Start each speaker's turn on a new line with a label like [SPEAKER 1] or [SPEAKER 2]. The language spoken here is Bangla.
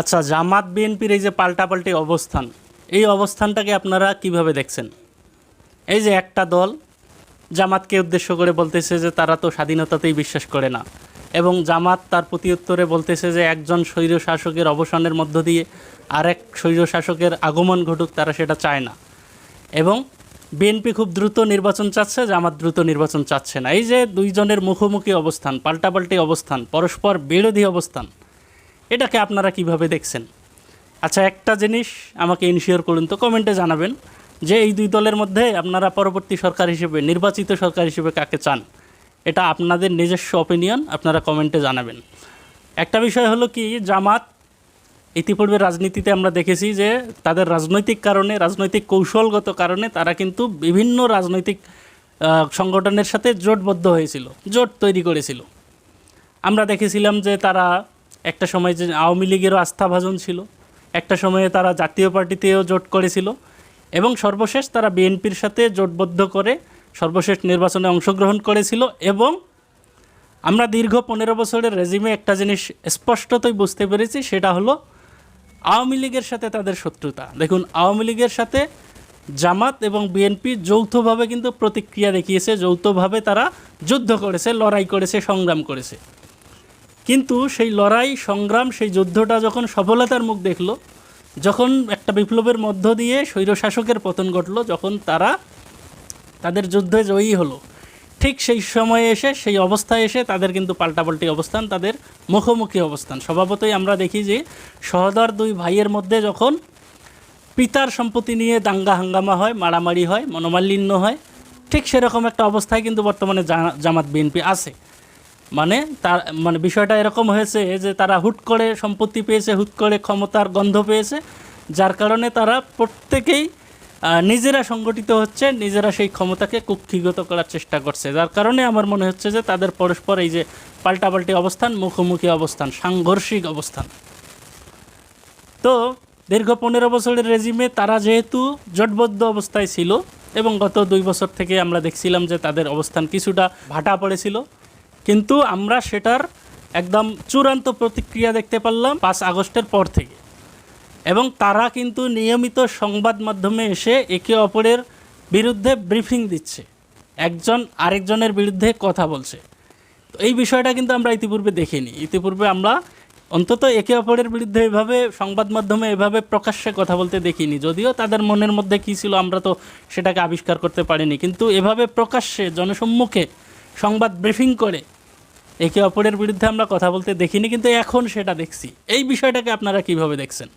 [SPEAKER 1] আচ্ছা জামাত বিএনপির এই যে পাল্টাপাল্টি অবস্থান, এই অবস্থানটাকে আপনারা কীভাবে দেখছেন? এই যে একটা দল জামাতকে উদ্দেশ্য করে বলতেছে যে তারা তো স্বাধীনতাতেই বিশ্বাস করে না, এবং জামাত তার প্রতি উত্তরে বলতেছে যে একজন স্বৈর শাসকের অবসানের মধ্য দিয়ে আরেক স্বৈর শাসকের আগমন ঘটুক, তারা সেটা চায় না। এবং বিএনপি খুব দ্রুত নির্বাচন চাচ্ছে, জামাত দ্রুত নির্বাচন চাচ্ছে না। এই যে দুইজনের মুখোমুখি অবস্থান, পাল্টাপাল্টি অবস্থান, পরস্পর বিরোধী অবস্থান এটাকে আপনারা কীভাবে দেখছেন? আচ্ছা একটা জিনিস আমাকে ইনশিওর করুন তো কমেন্টে জানাবেন যে এই দুই দলের মধ্যে আপনারা পরবর্তী সরকার হিসেবে, নির্বাচিত সরকার হিসেবে কাকে চান? এটা আপনাদের নিজস্ব অপিনিয়ন আপনারা কমেন্টে জানাবেন। একটা বিষয় হলো কি, জামাত, ইতিপূর্বে রাজনীতিতে আমরা দেখেছি যে তাদের রাজনৈতিক কারণে, রাজনৈতিক কৌশলগত কারণে তারা কিন্তু বিভিন্ন রাজনৈতিক সংগঠনের সাথে জোটবদ্ধ হয়েছিল, জোট তৈরি করেছিল। আমরা দেখেছিলাম যে তারা একটা সময় যে আওয়ামী লীগেরও আস্থাভাজন ছিল, একটা সময়ে তারা জাতীয় পার্টিতেও জোট করেছিল এবং সর্বশেষ তারা বিএনপির সাথে জোটবদ্ধ করে সর্বশেষ নির্বাচনে অংশগ্রহণ করেছিল এবং আমরা দীর্ঘ পনেরো বছরের রেজিমে একটা জিনিস স্পষ্টতই বুঝতে পেরেছি, সেটা হলো আওয়ামী লীগের সাথে তাদের শত্রুতা। দেখুন, আওয়ামী লীগের সাথে জামাত এবং বিএনপি যৌথভাবে কিন্তু প্রতিক্রিয়া দেখিয়েছে, যৌথভাবে তারা যুদ্ধ করেছে, লড়াই করেছে, সংগ্রাম করেছে। কিন্তু সেই লড়াই, সংগ্রাম, সেই যুদ্ধটা যখন সফলতার মুখ দেখল, যখন একটা বিপ্লবের মধ্য দিয়ে স্বৈরশাসকের পতন ঘটলো, যখন তারা তাদের যুদ্ধে জয়ী হলো, ঠিক সেই সময়ে এসে, সেই অবস্থায় এসে তাদের কিন্তু পাল্টাপাল্টি অবস্থান, তাদের মুখোমুখি অবস্থান। স্বভাবতই আমরা দেখি যে সহদর দুই ভাইয়ের মধ্যে যখন পিতার সম্পত্তি নিয়ে দাঙ্গা হাঙ্গামা হয়, মারামারি হয়, মনোমালিন্য হয়, ঠিক সেরকম একটা অবস্থায় কিন্তু বর্তমানে জামাত বিএনপি আছে। মানে তার মানে বিষয়টা এরকম হয়েছে যে তারা হুট করে সম্পত্তি পেয়েছে, হুট করে ক্ষমতার গন্ধ পেয়েছে, যার কারণে তারা প্রত্যেকেই নিজেরা সংগঠিত হচ্ছে, নিজেরা সেই ক্ষমতাকে কুক্ষিগত করার চেষ্টা করছে। যার কারণে আমার মনে হচ্ছে যে তাদের পরস্পর এই যে পাল্টাপাল্টি অবস্থান, মুখোমুখি অবস্থান, সাংঘর্ষিক অবস্থান। তো দীর্ঘ পনেরো বছরের রেজিমে তারা যেহেতু জোটবদ্ধ অবস্থায় ছিল এবং গত দুই বছর থেকে আমরা দেখছিলাম যে তাদের অবস্থান কিছুটা ভাটা পড়েছিল। কিন্তু আমরা সেটার একদম চূড়ান্ত প্রতিক্রিয়া দেখতে পারলাম পাঁচ আগস্টের পর থেকে। এবং তারা কিন্তু নিয়মিত সংবাদ মাধ্যমে এসে একে অপরের বিরুদ্ধে ব্রিফিং দিচ্ছে। একজন আরেকজনের বিরুদ্ধে কথা বলছে। তো এই বিষয়টা কিন্তু আমরা ইতিপূর্বে দেখিনি। ইতিপূর্বে আমরা অন্তত একে অপরের বিরুদ্ধে এভাবে সংবাদ মাধ্যমে এভাবে প্রকাশ্যে কথা বলতে দেখিনি। যদিও তাদের মনের মধ্যে কী ছিল আমরা তো সেটাকে আবিষ্কার করতে পারিনি। কিন্তু এভাবে প্রকাশ্যে জনসম্মুখে সংবাদ ব্রিফিং করে। একে অপরের বিরুদ্ধে আমরা কথা বলতে দেখিনি, কিন্তু এখন সেটা দেখছি। এই বিষয়টাকে আপনারা কীভাবে দেখছেন?